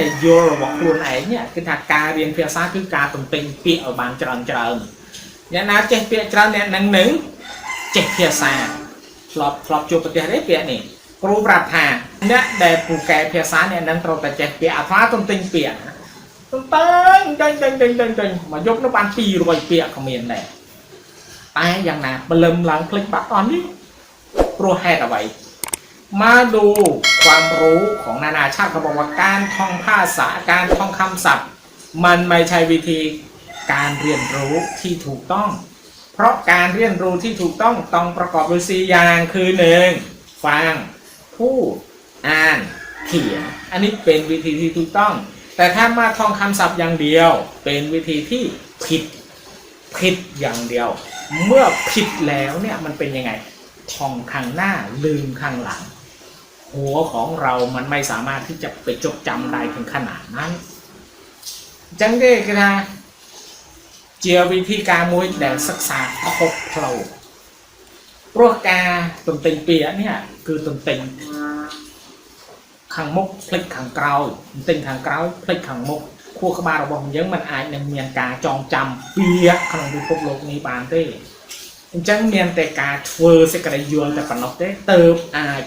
ដែលយល់របស់ខ្លួនឯងគឺថាការរៀនភាសាគឺការទន្ទិញពាក្យឲ្យបានច្រើនច្រើនអ្នកណាចេះពាក្យច្រើនអ្នកនឹងនឹងចេះភាសាធ្លាប់ធ្លាប់ជួបប្រទេសទេពាក្យនេះគ្រូប្រាប់ថាអ្នកដែលពូកែភាសាអ្នកនឹងត្រូវតែចេះពាក្យអត្រាទន្ទិញពាក្យទន្ទិញដេញដេញដេញដេញដេញមកយកនោះបាន200ពាក្យក៏មានដែរតែយ៉ាងណាព្រលឹមឡើងភ្លេចបាត់អស់នេះព្រោះហេតុអ្វី มาดูความรู้ของนานาชาติเขาบอกว่าการท่องภาษาการท่องคำศัพท์ มันไม่ใช่วิธีการเรียนรู้ที่ถูกต้อง เพราะการเรียนรู้ที่ถูกต้องต้องประกอบด้วยสี่อย่างคือหนึ่งฟังพูดอ่านเขียนอันนี้เป็นวิธีที่ถูกต้อง แต่ถ้ามาท่องคำศัพท์อย่างเดียว เป็นวิธีที่ผิดผิดอย่างเดียว เมื่อผิดแล้วเนี่ยมันเป็นยังไงท่องข้างหน้าลืมข้างหลัง หัวของเรามันไม่สามารถที่จะไปจดจำได้ถึงขนาดนั้น ចឹងទេគេថាជាវិធីការមួយដែលសិក្សាខុសផ្លូវព្រោះការទន្ទិញពាក្យនេះគឺទន្ទិញខាងមុខផ្លិចខាងក្រោយទន្ទិញខាងក្រោយផ្លិចខាងមុខខួរក្បាលរបស់យើងมันអាចនឹងមានការចងចាំពាក្យក្នុងពិភពលោកនេះបានទេអញ្ចឹងមានតែការធ្វើសេចក្តីយល់តែប៉ុណ្ណោះទេទៅអាច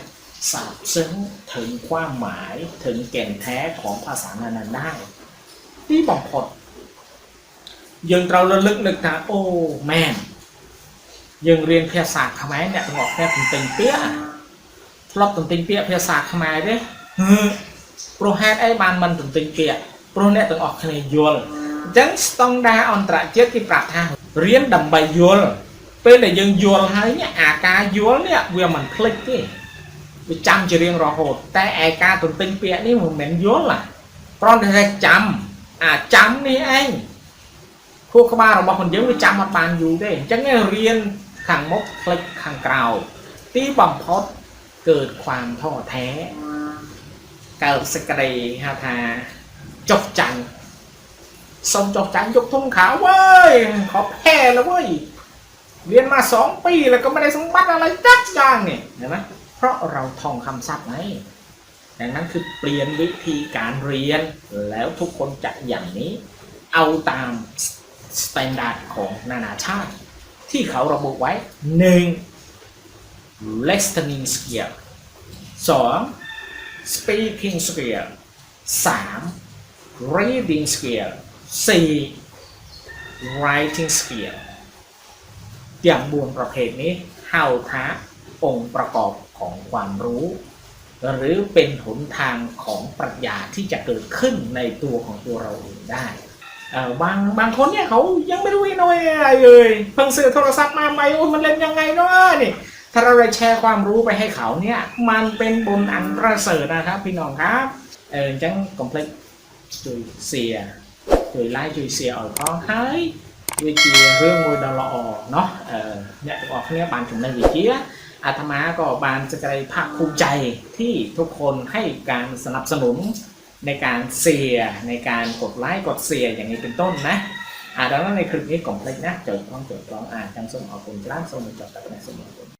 សាបซึ้ងถึงความหมายถึงแก่นแท้ของภาษานั้นๆได้ ទីបំផុតយើងត្រូវរលឹកនឹកថាអូមែនយើងរៀនភាសាខ្មែរអ្នកទាំងអស់គ្នាទន្ទិញពាក្យធ្លាប់ទន្ទិញពាក្យភាសាខ្មែរទេហឺព្រោះហេតុអីបានមិនទន្ទិញពាក្យព្រោះអ្នកទាំងអស់គ្នាយល់អញ្ចឹងស្តង់ដារអន្តរជាតិគេប្រាប់ថារៀនដើម្បីយល់ពេលដែលយើងយល់ហើយเนี่ยអាការយល់เนี่ยវាមិនភ្លេចទេ វាចាំជារៀងរហូតតែឯការទន្ទិញពាក្យនេះមិនមែនយល់ណាព្រោះតែចាំអាចាំនេះឯងខួរក្បាលរបស់คนយើងវាចាំអត់បានយូរទេអញ្ចឹងឯងរៀនខាងមុខផ្លេចខាងក្រោយទីបំផុតកើតความท้อแท้កើតសេចក្តីហៅថាចុះចាញ់សុំចុះចាញ់យកធំខៅเว้ยขอแพ้แล้วเว้ยเรียนมาสองปีแล้วก็ไม่ได้สมบัติอะไรจักอย่างเนี่ยเห็นไหม เพราะเราท่องคำศัพท์ไงดังนั้นคือเปลี่ยนวิธีการเรียนแล้วทุกคนจะอย่างนี้ เอาตามสแตนดาร์ดของนานาชาติ ที่เขาระบุไว้ 1. listening skill 2. speaking skill 3. reading skill 4. writing skill อย่างบวนประเภทนี้เท่าท้า องค์ประกอบของความรู้ หรือเป็นหนทางของปรัชญาที่จะเกิดขึ้นในตัวของตัวเราเองได้บางบางคนเนี่ยเขายังไม่รู้อีโนยอะไรเลยเพิ่งซื้อโทรศัพท์มาใหม่โอ้มันเล่นยังไงเนาะนี่ถ้าเราได้แชร์ความรู้ไปให้เขาเนี่ยมันเป็นบนอันประเสริฐนะครับพี่น้องครับเออจังคอมเพล็กซ์จุยเสียจุยไล่จุยเสียอ่อยข้อให้วิจีเรื่องมวยดาราอเนาะเออเนี่ยออกเนี่ยบางจุดในวิจี อาตมาก็บานจะใจภาคภูมิใจที่ทุกคนให้การสนับสนุนในการเสียในการกดไลค์กดเสียอย่างนี้เป็นต้นนะอ่าดังนั้นในคลิปนี้กล่องเพลงนะเจอพร้อมเจอพร้อมอ่านจังส้มเอาคุณจ้าส้มจบกับแม่สมบูรณ์